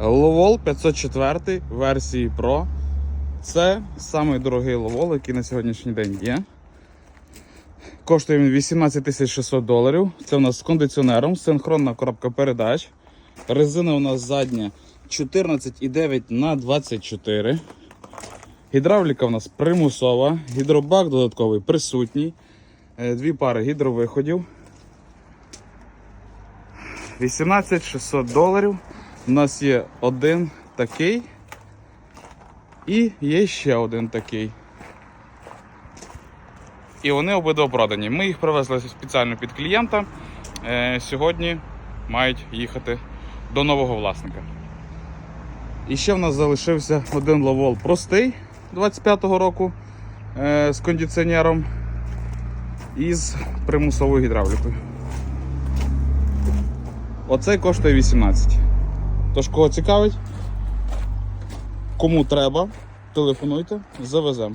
Ловол 504 версії Pro. Це самий дорогий ловол, який на сьогоднішній день є. Коштує він 18 600 доларів. Це у нас з кондиціонером, синхронна коробка передач. Резина у нас задня 14,9 на 24. Гідравліка у нас примусова, гідробак додатковий присутній. Е, Дві пари гідровиходів. 18 600 доларів. У нас є один такий. І є ще один такий. І вони обидва продані. Ми їх привезли спеціально під клієнта. Е, сьогодні мають їхати до нового власника. І ще в нас залишився один ловол простий 25-го року е, з кондиціонером і з примусовою гідравлікою. Оцей коштує 18. Тож, кого цікавить, кому треба, телефонуйте, завеземо.